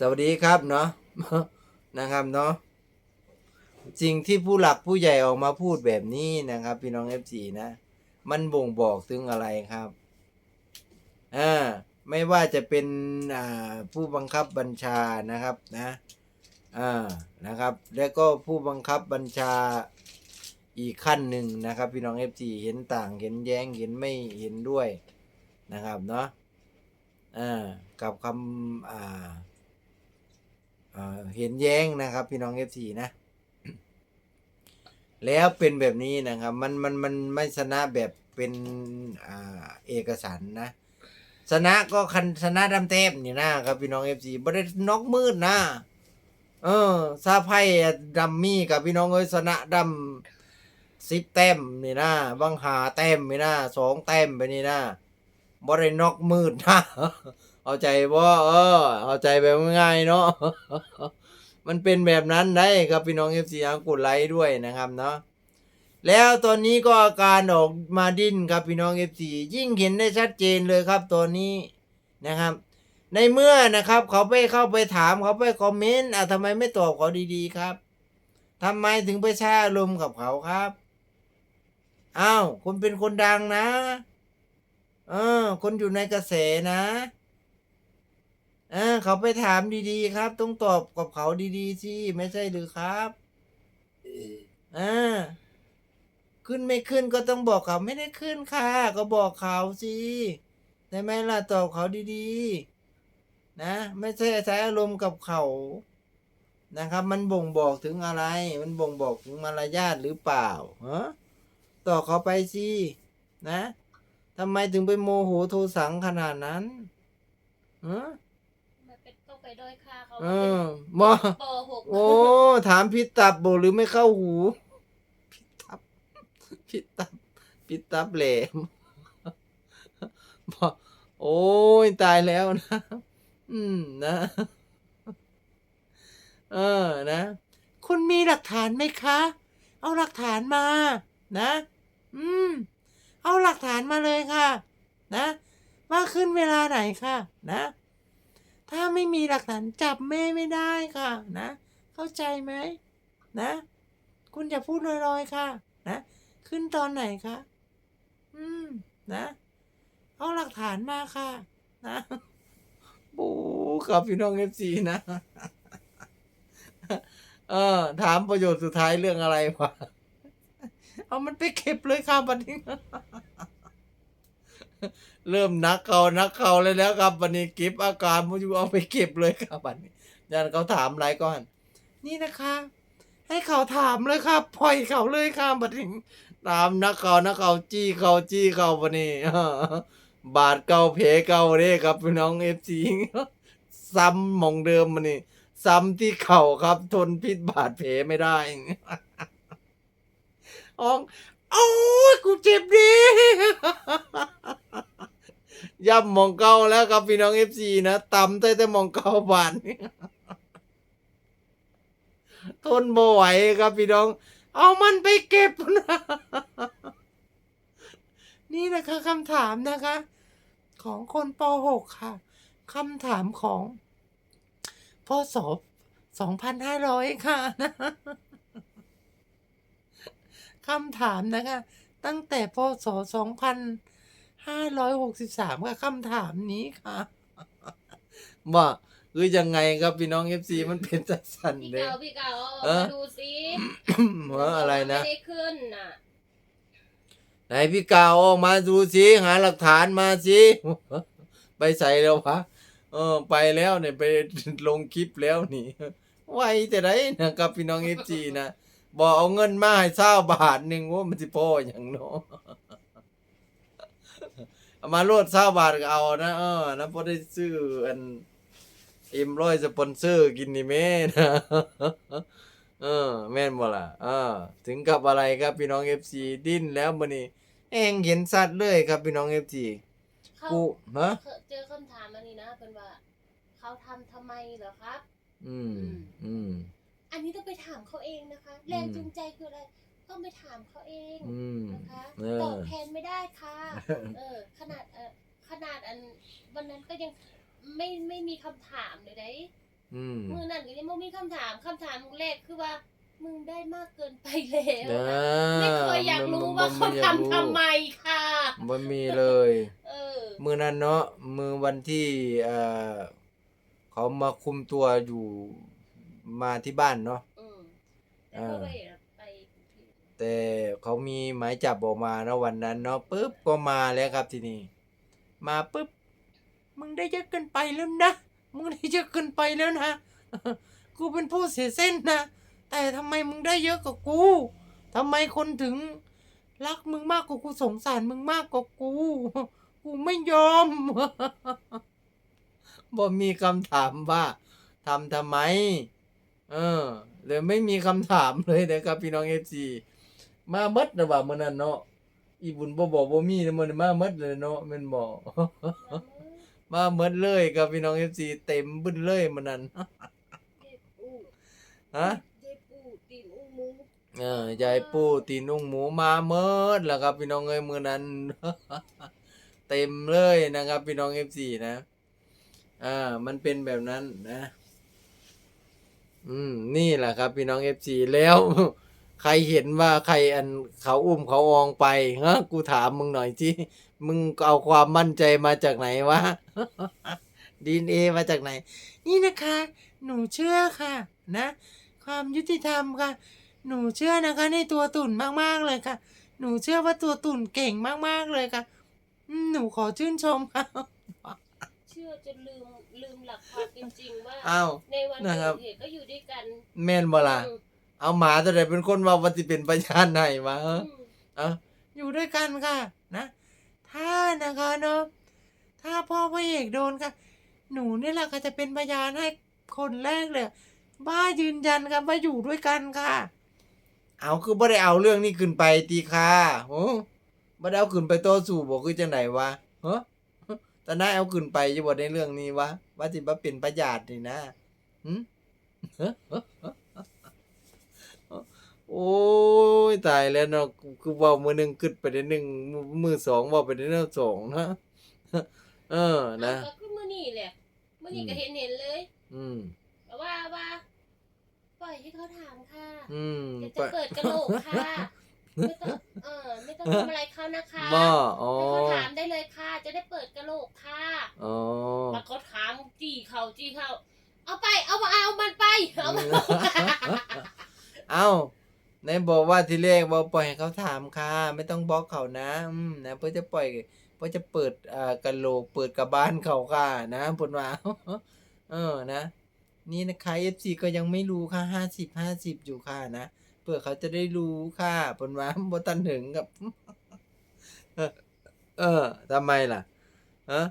สวัสดีครับเนาะนะครับเนาะสิ่งที่ผู้หลักผู้ใหญ่ออกมาพูดแบบนี้นะครับ พี่น้องเอฟซีนะ มันบ่งบอกถึงอะไรครับอ่าไม่ว่าจะเป็นอ่าผู้บังคับบัญชานะครับนะอ่านะครับ แล้วก็ผู้บังคับบัญชาอีกขั้นหนึ่งนะครับ พี่น้องเอฟซีเห็นต่างเห็นแย้งเห็นไม่เห็นด้วยนะครับเนาะอ่ากับคำอ่า เห็นแย้งนะครับ พี่น้องเอฟซีนะ แล้วเป็นแบบนี้นะครับ มันมันมันไม่ชนะแบบเป็นอ่าเอกสารนะชนะก็คันชนะดำเต็มนี่นะครับ พี่น้องเอฟซีไม่ได้นอกมืดนะ เออซาไพ่ดัมมี่กับพี่น้องเอ้ยชนะดำสิบแต้มนี่นะบางหาแต้มนี่นะสองแต้มไปนี่นะบ่ได้นอกมืดนะ เอาใจบ่เออเอาใจแบบง่ายเนาะมันเป็นแบบนั้นได้ครับพี่น้องเอฟซีกดไลค์ด้วยนะครับเนาะแล้วตอนนี้ก็อาการออกมาดิ้นครับพี่น้องเอฟซียิ่งเห็นได้ชัดเจนเลยครับตอนนี้นะครับ ในเมื่อนะครับ เขาไปเข้าไปถามเขาไปคอมเมนต์อะทำไมไม่ตอบเขาดีๆครับทำไมถึงไปแช่อารมณ์กับเขาครับอ้าวคุณเป็นคนดังนะ เออ คนอยู่ในกระแสนะ เออเขาไปถามดีๆครับ ต้องตอบกับเขาดีๆสิไม่ใช่หรือครับอ่าขึ้นไม่ขึ้นก็ต้องบอกเขาไม่ได้ขึ้นค่ะ ก็บอกเขาสิได้ไหมล่ะตอบเขาดีๆ นะ ไม่ใช่ใช้อารมณ์กับเขานะครับ มันบ่งบอกถึงอะไร มันบ่งบอกถึงมารยาทหรือเปล่าฮะตอบเขาไปสินะทำไมถึงไปโมโหโทสังขนาดนั้นฮะมันเป็นต้อ ไปด้อยค่าเขาเอว่าเป็นอบ่ปหกโอ้ถามพิษตับโบหรือไม่เข้าหูพิษตับพิษตับพิษตับแหลมบ่โอ้ยตายแล้วนะ อืมนะ เออนะ คุณมีหลักฐานไหมคะ เอาหลักฐานมา นะ อืม เอาหลักฐานมาเลยค่ะ นะ ว่าขึ้นเวลาไหนค่ะ นะ ถ้าไม่มีหลักฐานจับแม่ไม่ได้ค่ะนะ เข้าใจไหมนะ คุณอย่าพูดลอยๆค่ะ นะ ขึ้นตอนไหนคะอืมนะเอาหลักฐานมาค่ะ นะบูกับพี่น้องเอฟซีนะ เออ ถามประโยชน์สุดท้ายเรื่องอะไรวะ เอามันไปเก็บเลยค่ะบัดนี้ เริ่มนักเขานักเขาเลยแล้วครับวันนี้เก็บอาการมันอยู่เอาไปเก็บเลยครับวันนี้ยันเขาถามอะไรก่อน นี่นะคะ ให้เขาถามเลยครับปล่อยเขาเลยครับบัดนี้ตามนักเขานักเขาจี้เขาจี้เขาวันนี้บาดเก่าเพเก่าเด้ครับพี่น้องเอฟซีซ้ำมองเดิมมันนี่ซ้ำที่เข่าครับ ทนพิษบาดแผลไม่ได้อ๋องโอ้ยกูเจ็บดี ย่ำมองเก่าแล้วครับพี่น้องเอฟซีนะตำแต่แต่มองเก่าบานทนบ่ไหวครับพี่น้อง เอามันไปเก็บนะ นี่นะคะคำถามนะคะ ของคนป .6 ค่ะคำถามของพศ2,500ค่ะนะคำถามนะคะ ตั้งแต่พศ 2,563ค่ะคำถามนี้ค่ะว่าคือยังไงครับพี่น้องเอฟซีมันเป็นจัดสันพี่เลย เก่าพี่เก่าเอาออกเออ มาดูสิว่าอะไรนะ ไม่ได้ขึ้นน่ะไหนพี่กาวออกมาดูสิหาหลักฐานมาสิไปใส่แล้ววะเออ ไปแล้วเนี่ยไปลงคลิปแล้วนี่ไวแต่ไรนะครับพี่น้องเอฟซีนะบอกเอาเงินมาให้เศร้าบาทหนึ่งว่ามันสิพ่ออย่างเนาะ เอามาโลดเศร้าบาทก็เอานะเออนะพอได้ซื้ออันเอ็มร้อยสปอนเซอร์กินนี่แม่นะเออ แม่นบ่ล่ะเออ ถึงกับอะไรครับพี่น้องเอฟซีดิ้นแล้วมันนี่เองเห็นสัตว์เลยครับพี่น้องเอฟซีเขากูฮะเจอคำถามอันนี้นะเป็นว่า เขาทำทำไมเหรอครับ อืม อืม อันนี้ต้องไปถามเขาเองนะคะ แรงจูงใจคืออะไร ต้องไปถามเขาเองอืมนะคะเอตออบแทนไม่ได้ค่ะ เออ ขนาดเออขนาดอันวันนั้นก็ยังไม่ไม่มีคำถามเลยได้อืมมือนั่นก็ยังไม่มีคำถามคำถามแรกคือว่า มึงได้มากเกินไปแล้วเออไม่เคยอยากรู้ว่าเขามันอยากรู้ทำทำไมค่ะ บ่มีเลย เออ มือนั้นเนาะมือวันที่เอ่อเขามาคุมตัวอยู่มาที่บ้านเนาะ อืมแต่ก็ไปไป แต่เขามีหมายจับออกมาเนาะวันนั้นเนาะปุ๊บก็มาแล้วครับทีนี้มาปุ๊บมึงได้เยอะเกินไปแล้วนะมึงได้เยอะเกินไปแล้วนะกูเป็นผู้เสียเส้นนะ แต่ทำไมมึงได้เยอะกว่ากูทำไมคนถึงรักมึงมากกว่ากูสงสารมึงมากกว่ากู กูไม่ยอมบ่มีคำถามว่าทำทำไม เออเลยไม่มีคำถามเลยนะครับพี่น้องเอฟซี มาเมดนะว่ามื้อนั้นเนาะอีบุญบ่บอกบ่มีนะมื้อนี้มาเมดเลยเนาะแม่นบ่มาเมดเลยครับพี่น้องเอฟซีเต็มบึ้นเลยมื้อนั้นเด็กอู้ฮะเด็กอู้ตีนอู้หมูเออยายปูตีนนุ่งหมูมาเมิดแล้วครับพี่น้องเอ้ยมื้อนั้นเต็มเลยนะครับพี่น้อง FC นะอ่ามันเป็นแบบนั้นนะ อืม นี่แหละครับพี่น้อง FC แล้ว ใครเห็นว่าใครอันเขาอุ้มเขาอองไปฮะกูถามมึงหน่อยที่มึงเอาความมั่นใจมาจากไหนวะดีเอมาจากไหน นี่นะคะ หนูเชื่อค่ะ นะ ความยุติธรรมค่ะ หนูเชื่อนะคะ ในตัวตุ่นมากๆเลยค่ะ หนูเชื่อว่าตัวตุ่นเก่งมากๆเลยค่ะอืมหนูขอชื่นชมค่ะเชื่อจนลืมลืมหลักความเป็นจริงว่าอ้าวในวันนะครัเกิบดเหตุก็อยู่ด้วยกัน แม่นบ่ล่ะอืม เอาหมาตัวไหนเป็นคนว่าวันที่เป็นพยานไหนวะเอออืมเอออยู่ด้วยกันค่ะนะ ถ้านะคะเนาะถ้าพ่อพระเอกโดนค่ะ หนูนี่แหละค่ะจะเป็นพยานให้คนแรกเลย บ้ายืนยันครับว่าอยู่ด้วยกันค่ะ เอาคือบ่ได้เอาเรื่องนี้ขึ้นไปตีค่ะโอ้บ่ได้เอาขึ้นไปโต้สู่บอกคือจังไหนวะเฮ้แต่นายเอาขึ้นไปจะบ่ในเรื่องนี้วะว่าสิบ่เป็นประหยัดนี่นะหึ โอ้ยตายแล้วเนาะกูคือเว้ามือหนึงขึ้นไปได้หนึ่งมือมือสองเว้าไปได้แนวสองนะเออนะเอาก็คือมื้อนี้แหละมื้อนี้อืมก็เห็นเห็นเลย อืมแต่ว่าว่าปล่อยให้เขาถามค่ะอืมเดี๋ยวจะเปิดกระโหลกค่ะไม่ต้องเออไม่ต้องทำอะไรเขานะคะบ่อ๋อให้เขาถามได้เลยค่ะ จะได้เปิดกระโหลกค่ะอ๋อแล้วเขาถามจี้เขาจี้เขาเอาไป เอามาเอามันไปเอามาเอ้า ไหนบอกว่าที่แรกบอกปล่อยให้เขาถามค่ะ ไม่ต้องบล็อกเขานะอืมนะเพื่อจะปล่อยเพื่อจะเปิดอ่ากระโหลกเปิดกระบาลเขาค่ะ นะผลว่าเออนะ นี่นะคะ FC ก็ยังไม่รู้ค่ะห้าสิบห้าสิบอยู่ค่ะนะเพื่อเขาจะได้รู้ค่ะผลว่าบ่ตันถึงกับ เออเออทำไมล่ะฮะ